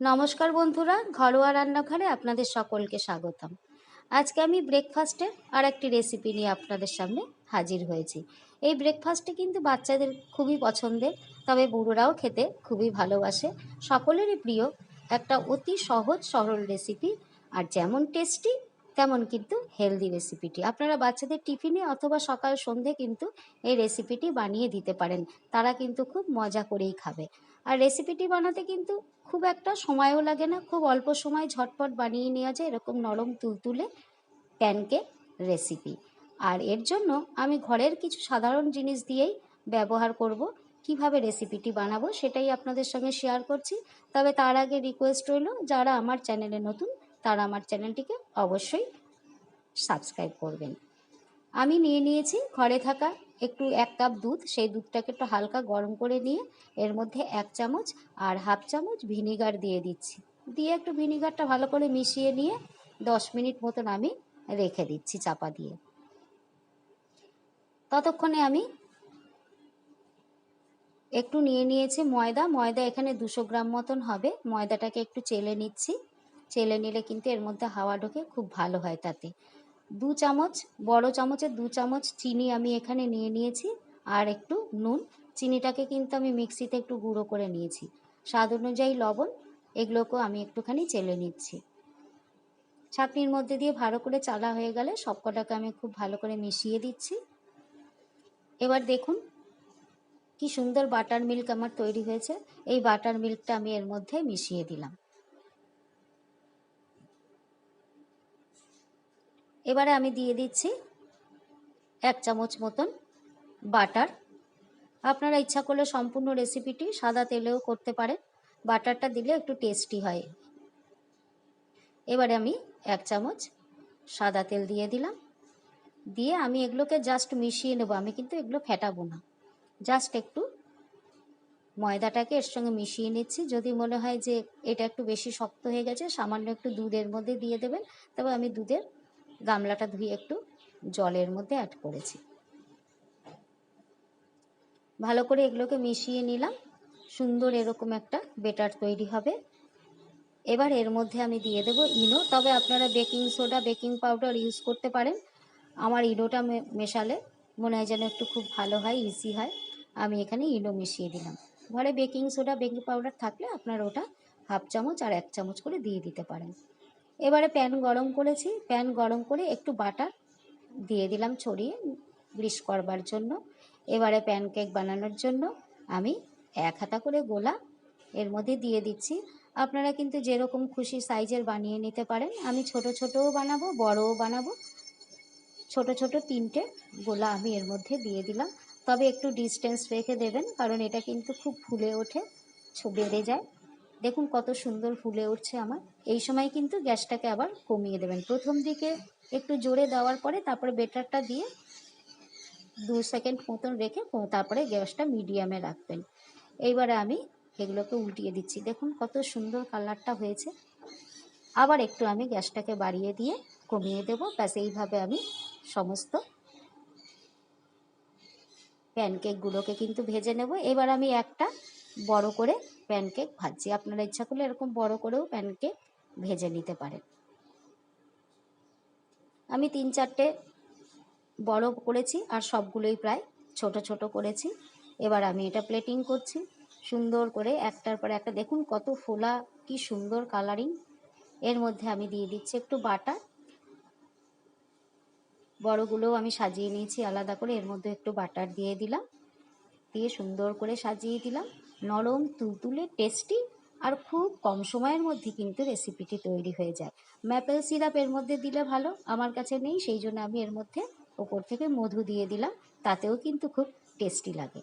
নমস্কার বন্ধুরা, ঘরোয়া রান্নাঘরে আপনাদের সকলকে স্বাগতম। আজকে আমি ব্রেকফাস্টে আর একটি রেসিপি নিয়ে আপনাদের সামনে হাজির হয়েছি। এই ব্রেকফাস্টটি কিন্তু বাচ্চাদের খুবই পছন্দের, তবে বুড়োরাও খেতে খুবই ভালোবাসে। সকলেরই প্রিয় একটা অতি সহজ, সরল রেসিপি আর যেমন টেস্টি তেমন কিন্তু হেলদি রেসিপিটি আপনারা বাচ্চাদের টিফিনে অথবা সকাল সন্ধে কিন্তু এই রেসিপিটি বানিয়ে দিতে পারেন। তারা কিন্তু খুব মজা করেই খাবে। আর রেসিপিটি বানাতে কিন্তু খুব একটা সময়ও লাগে না। খুব অল্প সময় ঝটপট বানিয়ে নেওয়া যায়, এরকম নরম তুলতুলে প্যানকেক রেসিপি আর এর জন্য আমি ঘরের কিছু সাধারণ জিনিস দিয়েই ব্যবহার করব। কীভাবে রেসিপিটি বানাবো সেটাই আপনাদের সঙ্গে শেয়ার করছি। তবে তার আগে রিকোয়েস্ট রইল, যারা আমার চ্যানেলে নতুন তারা আমার চ্যানেলটিকে অবশ্যই সাবস্ক্রাইব করবেন। আমি নিয়ে নিয়েছি ঘরে থাকা একটু এক কাপ দুধ, সেই দুধটাকে একটু হালকা গরম করে নিয়ে এর মধ্যে এক চামচ আর হাফ চামচ ভিনিগার দিয়ে দিচ্ছি। দিয়ে একটু ভিনিগারটা ভালো করে মিশিয়ে নিয়ে দশ মিনিট মতন আমি রেখে দিচ্ছি চাপা দিয়ে। ততক্ষণে আমি একটু নিয়ে নিয়েছি ময়দা। ময়দা এখানে দুশো গ্রাম মতন হবে। ময়দাটাকে একটু চেলে নিচ্ছি। চেলে নিলে কিন্তু এর মধ্যে হাওয়া ঢোকে, খুব ভালো হয় তাতে। দু চামচ, বড় চামচের দু চামচ চিনি আমি এখানে নিয়ে নিয়েছি, আর একটু নুন। চিনিটাকে কিন্তু আমি মিক্সিতে একটু গুঁড়ো করে নিয়েছি। স্বাদ অনুযায়ী লবণ, এগুলোকেও আমি একটুখানি চেলে নিচ্ছি। ছাঁকনির মধ্যে দিয়ে ভালো করে চালা হয়ে গেলে সবকটাকে আমি খুব ভালো করে মিশিয়ে দিচ্ছি। এবার দেখুন, কি সুন্দর বাটার মিল্ক আমার তৈরি হয়েছে। এই বাটার মিল্কটা আমি এর মধ্যে মিশিয়ে দিলাম। এবারে আমি দিয়ে দিচ্ছি এক চামচ মতন বাটার। আপনারা ইচ্ছা করলে সম্পূর্ণ রেসিপিটি সাদা তেলেও করতে পারেন। বাটারটা দিলে একটু টেস্টি হয়। এবারে আমি এক চামচ সাদা তেল দিয়ে দিলাম। দিয়ে আমি এগুলোকে জাস্ট মিশিয়ে নেব। আমি কিন্তু এগুলো ফেটাবো না। জাস্ট একটু ময়দাটাকে এর সঙ্গে মিশিয়ে নিচ্ছি। যদি মনে হয় যে এটা একটু বেশি শক্ত হয়ে গেছে, সামান্য একটু দুধের মধ্যে দিয়ে দেবেন। তবে আমি দুধের গামলাটা ধুয়ে একটু জলের মধ্যে অ্যাড করেছি। ভালো করে এগুলোকে মিশিয়ে নিলাম। সুন্দর এরকম একটা বেটার তৈরি হবে। এবার এর মধ্যে আমি দিয়ে দেবো ইনো। তবে আপনারা baking soda, baking powder use করতে পারেন। আমার ইনোটা মেশালে মনে হয় যেন একটু খুব ভালো হয় ইজি হয়। আমি এখানে ইনো মিশিয়ে দিলাম। ঘরে বেকিং সোডা, বেকিং পাউডার থাকলে আপনারা ওটা হাফ চামচ আর এক চামচ করে দিয়ে দিতে পারেন। এবারে প্যান গরম করেছি। প্যান গরম করে একটু বাটার দিয়ে দিলাম ছড়িয়ে গ্রিস করবার জন্য। এবারে প্যানকেক বানানোর জন্য আমি এক হাতা করে গোলা এর মধ্যে দিয়ে দিচ্ছি। আপনারা কিন্তু যেরকম খুশি সাইজের বানিয়ে নিতে পারেন। আমি ছোট ছোটও বানাবো, বড়ও বানাবো। ছোট ছোট তিনটে গোলা আমি এর মধ্যে দিয়ে দিলাম। তবে একটু ডিস্টেন্স রেখে দেবেন, কারণ এটা কিন্তু খুব ফুলে ওঠে বেড়ে যায়। দেখুন কত সুন্দর ফুলে উঠছে আমার। এই সময় কিন্তু গ্যাসটাকে আবার কমিয়ে দেবেন। প্রথম দিকে একটু জোরে দেওয়ার পরে তারপরে বেটারটা দিয়ে দু সেকেন্ড মতন রেখে তারপরে গ্যাসটা মিডিয়ামে রাখবেন। এইবারে আমি এগুলোকে উল্টিয়ে দিচ্ছি। দেখুন কত সুন্দর কালারটা হয়েছে। আবার একটু আমি গ্যাসটাকে বাড়িয়ে দিয়ে কমিয়ে দেব। ব্যাস, এইভাবে আমি সমস্ত প্যানকেকগুলোকে কিন্তু ভেজে নেব। এবার আমি একটা বড় করে প্যানকেক ভাজছি। আপনারা ইচ্ছা করলে এরকম বড় করেও প্যানকেক ভেজে নিতে পারেন। আমি তিন চারটে বড় করেছি আর সবগুলোই প্রায় ছোট ছোট করেছি। এবার আমি এটা প্লেটিং করছি। সুন্দর করে একটার পর একটা, দেখুন কত ফোলা, কি সুন্দর কালারিং এর মধ্যে আমি দিয়ে দিচ্ছি একটু বাটার বড়গুলোও আমি সাজিয়ে নিয়েছি আলাদা করে, এর মধ্যে একটু বাটার দিয়ে দিলাম। দিয়ে সুন্দর করে সাজিয়ে দিলাম। নরম, তুলতুলে টেস্টি আর খুব কম সময়ের মধ্যে কিন্তু রেসিপিটি তৈরি হয়ে যায়। ম্যাপেল সিরাপ এর মধ্যে দিলে ভালো, আমার কাছে নেই, সেই জন্য আমি এর মধ্যে ওপর থেকে মধু দিয়ে দিলাম, তাতেও কিন্তু খুব টেস্টি লাগে।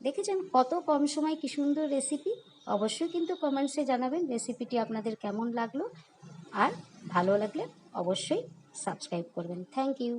দেখেছেন কত কম সময় কি সুন্দর রেসিপি অবশ্যই কিন্তু কমেন্টসে জানাবেন রেসিপিটি আপনাদের কেমন লাগল? আর ভালো লাগলে অবশ্যই সাবস্ক্রাইব করবেন। Thank you